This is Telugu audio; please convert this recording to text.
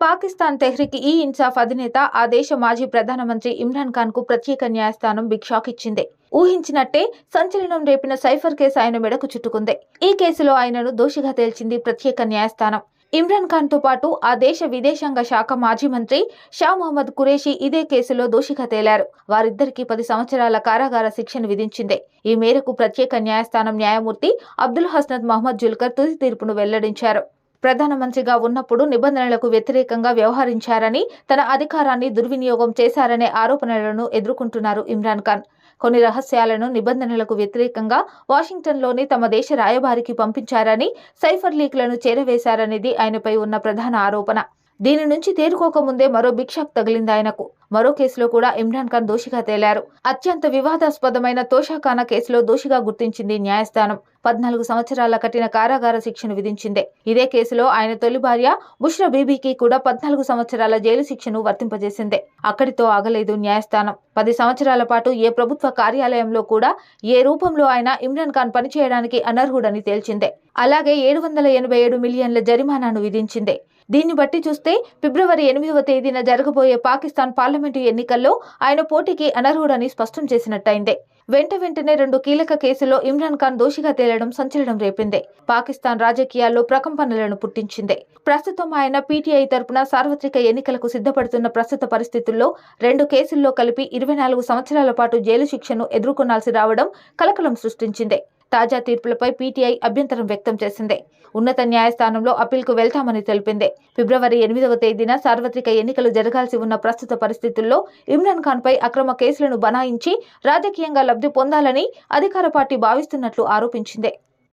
పాకిస్తాన్ తెహ్రిక్ ఈ ఇన్సాఫ్ అధినేత ఆ దేశ మాజీ ప్రధానమంత్రి ఇమ్రాన్ ఖాన్కు ప్రత్యేక న్యాయస్థానం బిగ్ షాక్ ఇచ్చింది ఊహించినట్టే సంచలనం రేపిన సైఫర్ కేసు ఆయన మెడకు చుట్టుకుంది. ఈ కేసులో ఆయనను దోషిగా తేల్చింది ప్రత్యేక న్యాయస్థానం. ఇమ్రాన్ ఖాన్తో పాటు ఆ దేశ విదేశాంగ శాఖ మాజీ మంత్రి షా మొహమ్మద్ కురేషి ఇదే కేసులో దోషిగా తేలారు. వారిద్దరికీ పది సంవత్సరాల కారాగార శిక్షను విధించింది. ఈ మేరకు ప్రత్యేక న్యాయస్థానం న్యాయమూర్తి అబ్దుల్ హస్నద్ మహమ్మద్ జుల్కర్ తుది తీర్పును వెల్లడించారు. ప్రధానమంత్రిగా ఉన్నప్పుడు నిబంధనలకు వ్యతిరేకంగా వ్యవహరించారని తన అధికారాన్ని దుర్వినియోగం చేశారనే ఆరోపణలను ఎదుర్కొంటున్నారు ఇమ్రాన్ ఖాన్. కొన్ని రహస్యాలను నిబంధనలకు వ్యతిరేకంగా వాషింగ్టన్లోని తమ దేశ రాయబారికి పంపించారని సైఫర్ లీక్లను చేరవేశారనేది ఆయనపై ఉన్న ప్రధాన ఆరోపణ. దీని నుంచి తేరుకోకముందే మరో బిక్షాక్ తగిలింది ఆయనకు. మరో కేసులో కూడా ఇమ్రాన్ ఖాన్ దోషిగా తేలారు. అత్యంత వివాదాస్పదమైన తోషాఖానా కేసులో దోషిగా గుర్తించింది న్యాయస్థానం. పద్నాలుగు సంవత్సరాల కఠిన కారాగార శిక్షను విధించింది. ఇదే కేసులో ఆయన తొలి భార్య బుష్రా బీబీకి కూడా పద్నాలుగు సంవత్సరాల జైలు శిక్షను వర్తింపజేసింది. అక్కడితో ఆగలేదు న్యాయస్థానం. పది సంవత్సరాల పాటు ఏ ప్రభుత్వ కార్యాలయంలో కూడా ఏ రూపంలో ఆయన ఇమ్రాన్ ఖాన్ పనిచేయడానికి అనర్హుడని తేల్చిందే. అలాగే ఏడు వందల ఎనభై ఏడు మిలియన్ల జరిమానాను విధించింది. దీన్ని బట్టి చూస్తే ఫిబ్రవరి ఎనిమిదవ తేదీన జరగబోయే పాకిస్తాన్ పార్లమెంటు ఎన్నికల్లో ఆయన పోటీకి అనర్హుడని స్పష్టం చేసినట్టయింది. వెంట వెంటనే రెండు కీలక కేసుల్లో ఇమ్రాన్ ఖాన్ దోషిగా తేలడం సంచలనం రేపింది. పాకిస్తాన్ రాజకీయాల్లో ప్రకంపనలను పుట్టించింది. ప్రస్తుతం ఆయన పీటీఐ తరపున సార్వత్రిక ఎన్నికలకు సిద్ధపడుతున్న ప్రస్తుత పరిస్థితుల్లో రెండు కేసుల్లో కలిపి ఇరవై నాలుగు సంవత్సరాల పాటు జైలు శిక్షను ఎదుర్కొనాల్సి రావడం కలకలం సృష్టించింది. తాజా తీర్పులపై పీటీఐ అభ్యంతరం వ్యక్తం చేసింది. ఉన్నత న్యాయస్థానంలో అప్పీల్కు వెళ్తామని తెలిపింది. ఫిబ్రవరి ఎనిమిదవ తేదీన సార్వత్రిక ఎన్నికలు జరగాల్సి ఉన్న ప్రస్తుత పరిస్థితుల్లో ఇమ్రాన్ ఖాన్ పై అక్రమ కేసులను బనాయించి రాజకీయంగా లబ్ధి పొందాలని అధికార పార్టీ భావిస్తున్నట్లు ఆరోపించింది.